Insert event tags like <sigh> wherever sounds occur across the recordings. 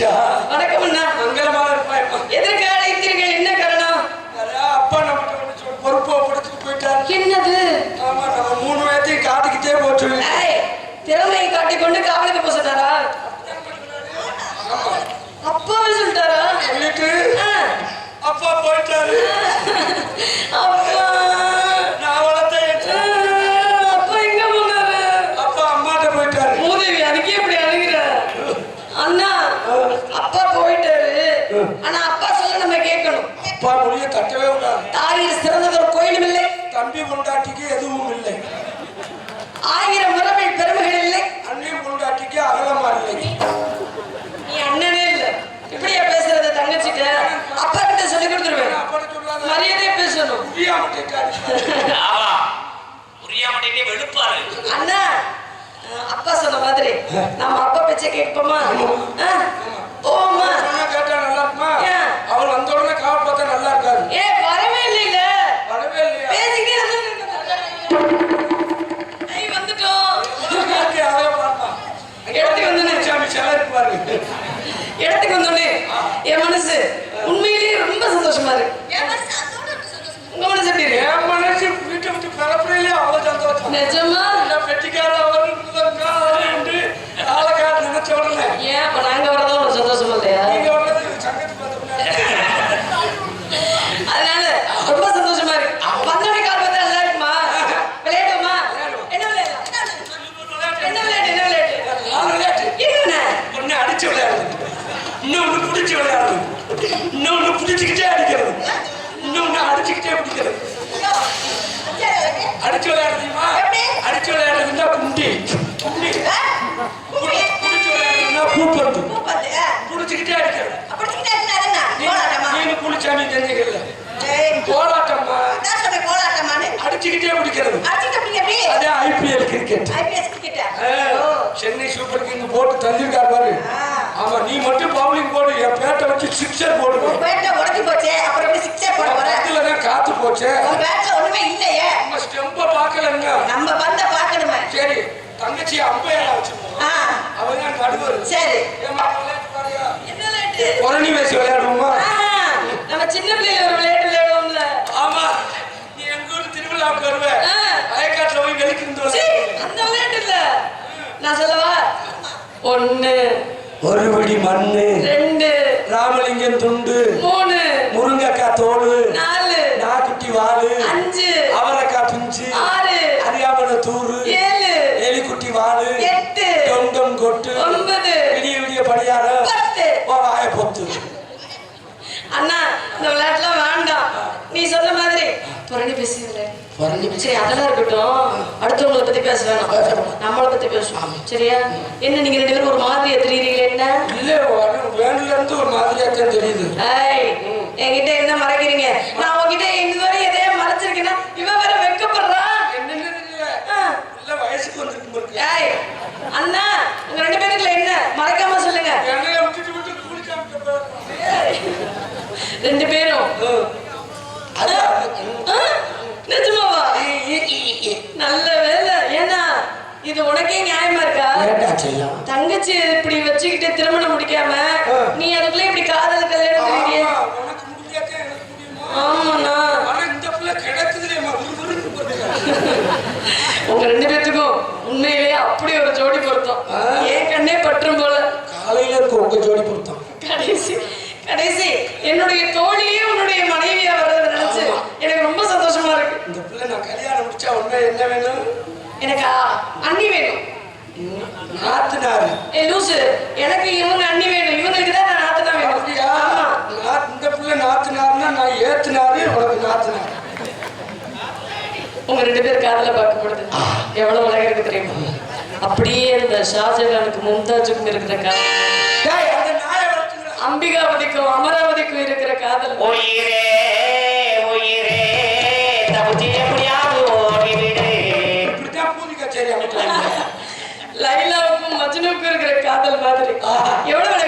வணக்கம் அண்ணா மங்களமா இருப்பாய்ப்பா எதற்கு அழைத்தீர்கள்? என்ன காரணம்? அப்பா சொல்லி பொறுப்பை ஒப்படைச்சிட்டு போயிட்டாரு. என்னது? ஆமா நம்ம மூணு பேர்த்தையும் காட்டிக்கிட்டே போச்சு ஏய், திறமையை காட்டிக்கொண்டு காவலுக்கு போக சொன்னாரா? அப்பாவே சொல்லிட்டாரா? சொல்லிட்டு அப்பா போயிட்டாரு. அப்பா நான் வளர்த்தேன் ஆ, அப்பா எங்க போனாரு அப்பா அம்மாட்ட போயிட்டாரு மூதேவி அதுக்கே இப்படி அழுகிற அண்ணா அப்பா போயிட்டாரு ஆனா அப்பா சொல்ல நம்ம கேட்கணும் அப்பா மொழிய தட்டவே விடாது தாயில் சிறந்தது ஒரு கோயிலும் இல்லை தம்பி கொண்டாட்டிக்கு எதுவும் இல்லை ஆயிரம் உறவில் பெருமைகள் இல்லை அண்ணன் கொண்டாட்டிக்கு அகலமா இல்லை நீ அண்ணனே இல்ல இப்படியா பேசுறது தங்கச்சிட்ட அப்பா கிட்ட சொல்லி கொடுத்துருவேன் அப்படி சொல்லாத மரியாதையா பேசணும் புரியாமட்டாரு ஆமா. புரியாமட்டே வெளுப்பாரு. அண்ணா அப்பா சொன்ன மாதிரி நம்ம அப்பா பேச்ச கேட்போமா? 네, அடிச்சுக்கிட்டே பிடிக்கிறது. அதே IPL cricket Chennai super king போட்டு தள்ளியிருக்காரு பாரு. ஆமா நீ மட்டும் பவுலிங் போடு என் பேட்டை வச்சு சிக்ஸர் போடுவேன் பத்துல தான் காத்து போச்சே. நம்ம ஸ்டெம்ப பார்க்கலங்க. நம்ம பந்த பார்க்கணுமே. சரி தங்கச்சி அம்பையாரா வச்சிருப்போம். ஆ, அவங்க நடுவர். சரி. ஏம்மா, விளையாட்டு பாருங்க. என்ன விளையாட்டு? குரணி வேசி விளையாடுவோமா? நம்ம சின்ன பிள்ளைல நான் சொல்லவா? ஒண்ணு. ஒரு பிடி மண்ணு. ரெண்டு. ராமலிங்கம் துண்டு. மூணு. முருங்கக்காய் தோடு. நாலு. நாக்குட்டி வாலு. அஞ்சு. அவரைக்காய் பிஞ்சு. ஆறு. அறியாமல தூரு ஏழு. எலிக்குட்டி வாலு. எட்டு. டொங்கம் கொட்டு. ஒன்பது. விடிய விடிய படியார பத்து. வாய பொத்து. அண்ணா இந்த விளையாட்டுலாம் வேண்டாம். நீ சொன்ன மாதிரி. புரணி பேசி விளையாடு சரி அதெல்லாம் இருக்கட்டும். அடுத்தவங்களை பத்தி பேச வேணாம் நம்மளை பத்தி பேசுவோம் சரியா? என்ன நீங்க ரெண்டு பேரும் ஒரு மாதிரி தெரியுறீங்க என்ன? இல்ல வேணுல இருந்து ஒரு மாதிரியா தான் தெரியுது. ஏய் என்கிட்ட என்ன மறைக்கிறீங்க? நான் உங்ககிட்ட இதுவரை எதையா மறைச்சிருக்கேன்னா இவ வேற வெக்கப்படுறான் என்னன்னு தெரியல. இல்ல வயசுக்கு வந்துருக்கு ஏய் அண்ணா உங்க ரெண்டு பேருக்குள்ள என்ன? மறைக்காம சொல்லுங்க. ரெண்டு பேரும். உனக்கே நியாயமா இருக்கா? தங்கச்சி இப்படி வச்சுக்கிட்டு திருமணம் முடிக்காம நீ அதுக்குள்ள இப்படி காதல் கல்யாணம் முடியுமா? ஆமாண்ணா. <laughs> உங்க ரெண்டு பேத்துக்கும் உண்மையிலேயே அப்படி ஒரு ஜோடி பொருத்தம். ஏன் கண்ணே பற்றும் போல. காலையில இருக்கு உங்க ஜோடி பொருத்தம். கடைசி கடைசி. என்னுடைய தோழியே உன்னுடைய மனைவியா வர்றதை நினைச்சு. எனக்கு ரொம்ப சந்தோஷமா இருக்கு. இந்த பிள்ளை நான் கல்யாணம் முடிச்சா உண்மை என்ன வேணும்? எனக்கு அ- அண்ணி வேணும். நாத்துனாரு. ஏ லூசு எனக்கு இவங்க அண்ணி வேணும். இவங்களுக்கு தான் நான் நாத்து தான் வேணும். அப்படியா? இந்த பிள்ளை நாத்துனாருன்னா நான் ஏத்துனாரு உனக்கு நாத்துனாரு. உங்க ரெண்டு பேர் காதல பார்க்கப்படுது எவ்வளவு அழகா இருக்கு தெரியுமா? அப்படியே அந்த ஷாஜகானுக்கு மும்தாஜுக்கும் இருக்கிற காதல்? அம்பிகாவதிக்கும் அமராவதிக்கும் இருக்கிற காதல். அமைக்கிறாங்க லைலாவுக்கும் மஜ்னுவுக்கும் இருக்கிற காதல் மாதிரி. எவ்வளவு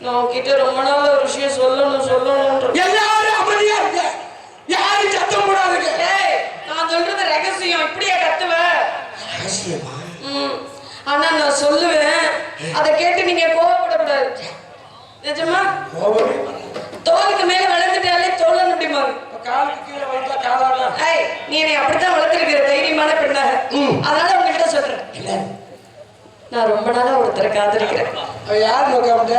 நான் உன்கிட்ட ரொம்ப நாள் ஒரு விஷயம் சொல்லணும் சொல்லணும்ன்ற எல்லாரும் அமைதியா இருக்க யாரும் சத்தம் போடாதுங்க. நான் சொல்றது ரகசியம். இப்படியா கத்துவ. ம். ஆனா நான் சொல்லுவேன். அதை கேட்டு நீங்க கோவப்படக்கூடாது. நிஜமா? தோலுக்கு மேல வளர்ந்துட்டாலே தோலன் அப்படிமா நீ என்னை அப்படித்தான் வளர்த்துருக்கிற தைரியமான பெண்ணாக. அதனால உங்ககிட்ட சொல்றேன். நான் ரொம்ப நாளா ஒருத்தரை காத்திருக்கிறேன் யார் நோக்காமட்ட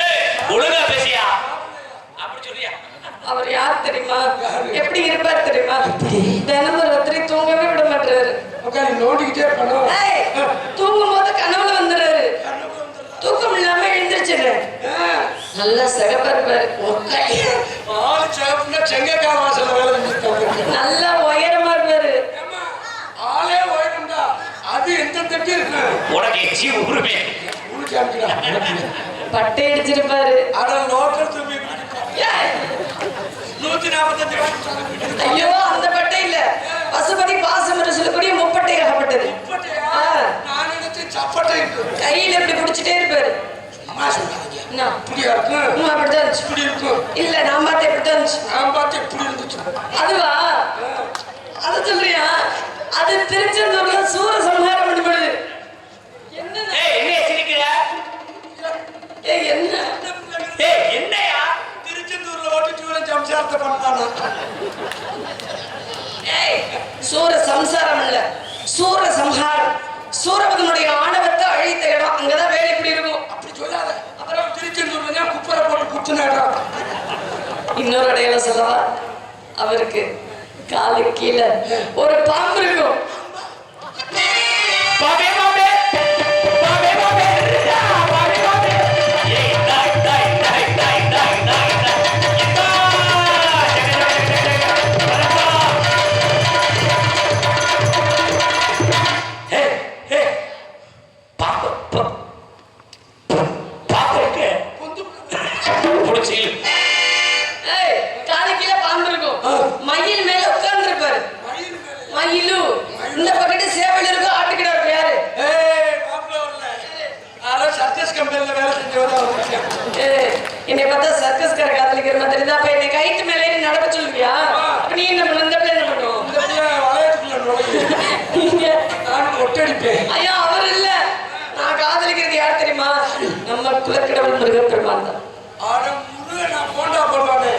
ஏய், ஒழுங்கா பேசியா அப்படி சொல்லியா தெரியுமா எப்படி இருப்பார் தெரியுமா? தினமும் ராத்திரி தூங்கவே விட மாட்டாரு. உட்காந்து நோண்டிக்கிட்டே பண்ணுவோம் தூங்கும் போது கனவுல வந்துடுறாரு. தூக்கம் இல்லாம எழுந்திருச்சிடுறேன் நல்லா சிகப்பா இருப்பாரு. ஆளு சிறப்புனா செங்கக்காய் வாசல்ல வேலை நல்லா உயரமா இருப்பாரு. ஆளே ஓய்வுண்டா அது எந்த தட்டி இருக்கு? உனக்கு எச்சி ஊருமே பட்டை அடிச்சிருப்பாரு. அட தும்பி ஏய், நூத்தி நாற்பத்தஞ்சு ஐயோ அந்த பட்டை இல்ல. பசுபதி பாசம் என்று சொல்லக்கூடிய முப்பட்டை இருக்கு கையில இப்படி புடிச்சிட்டே இருப்பாரு. இல்ல நான் பார்த்தேன் இப்படிதான் இருந்துச்சு. நான் பார்த்து இப்படி இருந்துச்சு. அதுவா? அத சொல்றியா? அது திருச்செந்தூர்ல சூர சம்ஹாரம் பண்ணுது என்ன என்ன? சம்சாரத்தை ஏய் சூர சம்சாரம் இல்ல. சூர சம்ஹாரம். சூரபதனுடைய ஆணவத்தை அழித்த இடம். அங்கதான் வேலை இப்படி இருக்கும் அப்படி சொல்லாத. அப்புறம் திருச்செந்தூர்ல தான் குப்பரை போட்டு குத்துனாடா இன்னொரு அடையாளம் சொல்லவா அவருக்கு காலு கீழே ஒரு பாம்பு இருக்கும். துயரங்கள் மிக பெருமாள் ஆனா முருகன் நான் போட்டா போடுவானே.